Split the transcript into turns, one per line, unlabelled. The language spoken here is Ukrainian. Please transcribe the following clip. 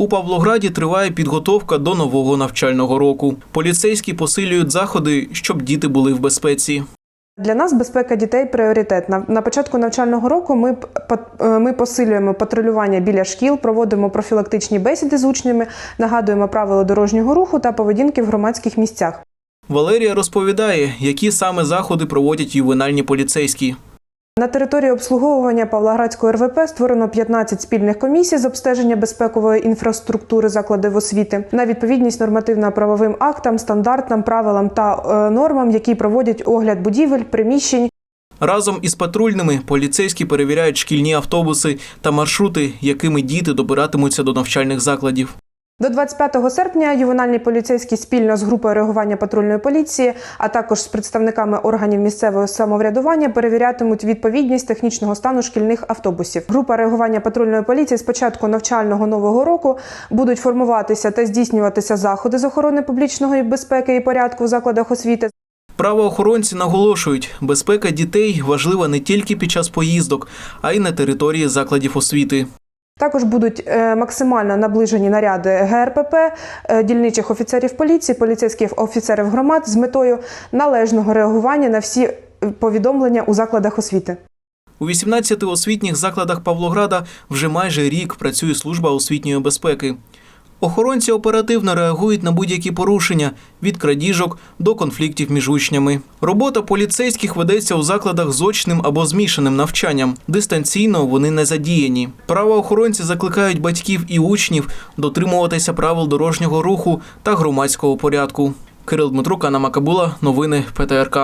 У Павлограді триває підготовка до нового навчального року. Поліцейські посилюють заходи, щоб діти були в безпеці.
Для нас безпека дітей пріоритет. На, початку навчального року ми, е, ми посилюємо патрулювання біля шкіл, проводимо профілактичні бесіди з учнями, нагадуємо правила дорожнього руху та поведінки в громадських місцях.
Валерія розповідає, які саме заходи проводять ювенальні поліцейські.
На території обслуговування Павлоградського РВП створено 15 спільних комісій з обстеження безпекової інфраструктури закладів освіти на відповідність нормативно-правовим актам, стандартам, правилам та е, нормам, які проводять огляд будівель, приміщень,
Разом із патрульними поліцейські перевіряють шкільні автобуси та маршрути, якими діти добиратимуться до навчальних закладів.
До 25 серпня ювенальні поліцейські спільно з групою реагування патрульної поліції, а також з представниками органів місцевого самоврядування перевірятимуть відповідність технічного стану шкільних автобусів. Група реагування патрульної поліції з початку навчального нового року будуть формуватися та здійснюватися заходи з охорони публічної безпеки і порядку в закладах освіти.
Правоохоронці наголошують, безпека дітей важлива не тільки під час поїздок, а й на території закладів освіти.
Також будуть е, максимально наближені наряди ГРПП, е, дільничих офіцерів поліції, поліцейських офіцерів громад з метою належного реагування на всі е, повідомлення у закладах освіти.
У 18 освітніх закладах Павлограда вже майже рік працює служба освітньої безпеки. Охоронці оперативно реагують на будь-які порушення від крадіжок до конфліктів між учнями. Робота поліцейських ведеться у закладах з очним або змішаним навчанням. Дистанційно вони не задіяні. Правоохоронці закликають батьків і учнів дотримуватися правил дорожнього руху та громадського порядку. Кирил Дмитрук, Анна Макабула, новини ПТРК.